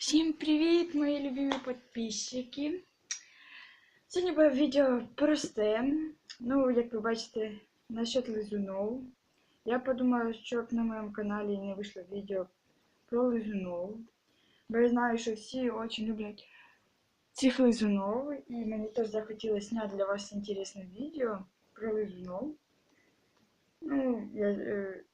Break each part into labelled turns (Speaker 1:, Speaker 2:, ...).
Speaker 1: Всім привіт, мої любимі підписчики. Сьогодні буде відео просте. Ну, як ви бачите, насчет лизунов. Я подумала, щоб на моєму каналі не вийшло відео про лизунов. Бо я знаю, що всі дуже люблять цих лизунов. І мені теж захотілося зняти для вас інтересне відео про лизунов. Ну, я, е,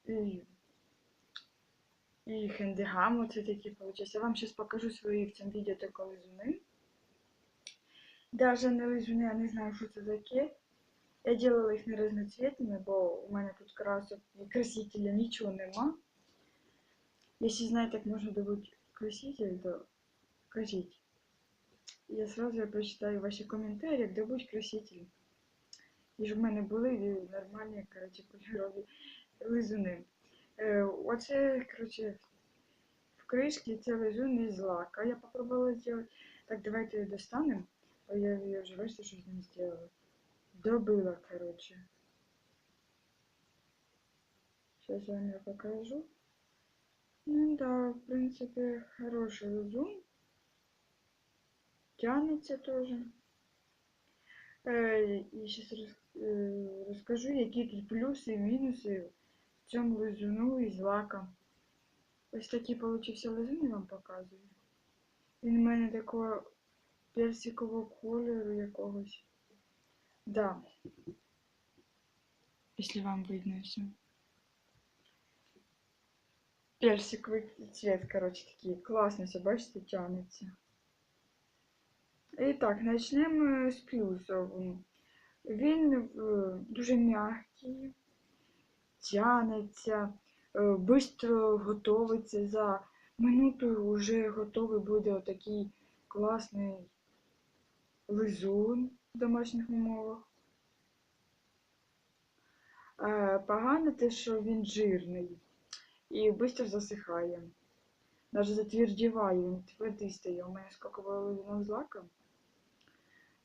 Speaker 1: і хендегам, оце такі виходить. Я вам зараз покажу свої в цьому відео тільки лизуни. Даже не лизуни, я не знаю, що це таке. Я делала їх не разноцветными, бо у мене тут красок і красителя нічого нема. Якщо знаєте, як можна добути краситель, то кажіть. Я сразу прочитаю ваші коментарі, як добути краситель. І ж в мене були нормальні, коротше, кольорові лизуни. Е, Оце, короче, в лежун із лака. Я попробовала сделать. Так, давайте ее достанем. А я ее уже бачите, что с ним сделала. Добыла, короче. Сейчас я вам ее покажу. Ну да, в принципе, хороший лизун. Тянется тоже. Э, и сейчас э, расскажу, какие тут плюсы и минусы в цьому лизуну із лака. Ось такий получився лизун, я вам показую. Він у мене такого персикового кольору якогось. Да. Если вам видно все. Персиковий цвет, короче, такий. Класно, все, бачите, тянеться. І так, почнемо з плюсів. Він е, дуже м'який тянеться, швидко готовиться. За минуту вже готовий буде отакий класний лизун в домашніх умовах. Погано те, що він жирний і швидко засихає. Навіть затвердіває, він твердий стає. У мене скільки було з лаком,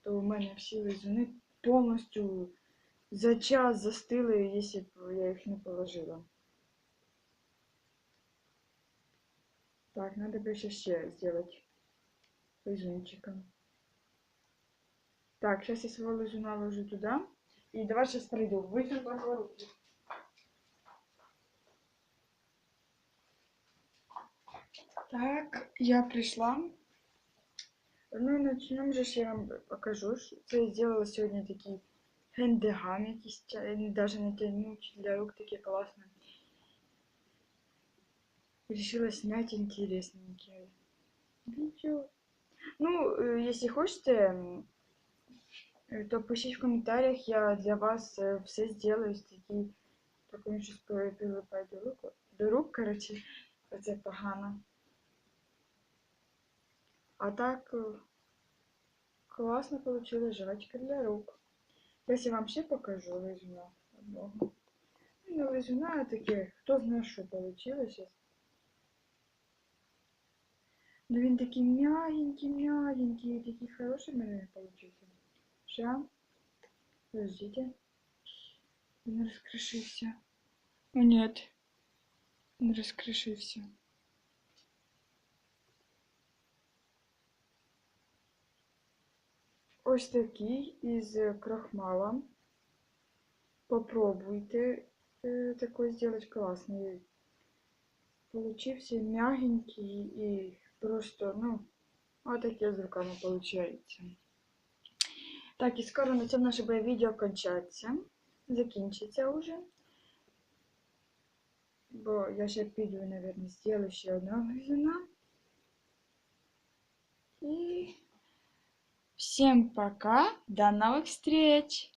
Speaker 1: то у мене всі лизуни повністю за час застыли, если бы я их не положила. Так, надо бы еще ще сделать лизунчиком. Так, сейчас я своего лизуна ложу туда. И давай сейчас пройду. Выйдем по руки. Так, я пришла. Ну, начнем же, я вам покажу. Что я сделала сегодня такие Гендегам якісь навіть не тянуть для рук такі класні. Решила снять интересненькие видео. Ну, если хотите, то пишите в комментариях, я для вас все сделаю з такі. Так він щось прилипає до рук. До рук, короче, це погано. А так классно получилась жвачка для рук. Зараз я вам ще покажу лизуна одного. Ну, не лизуна, а таке, хто знає, що вийшло зараз. Ну він такий мягенький, мягенький, такий хороший в мене получився. Ще. Подождите. Він розкришився. О, нет. Він розкришився. Ось такий із крахмала. Попробуйте такой сделать классный. Получився мягенький и просто, ну, вот таке з руками получається. Так, і скоро на цьому наше відео кончаться. Закінчиться уже. Бо я ще піду, наверное, сделаю ще одного гризуна. И Всем пока, до новых встреч!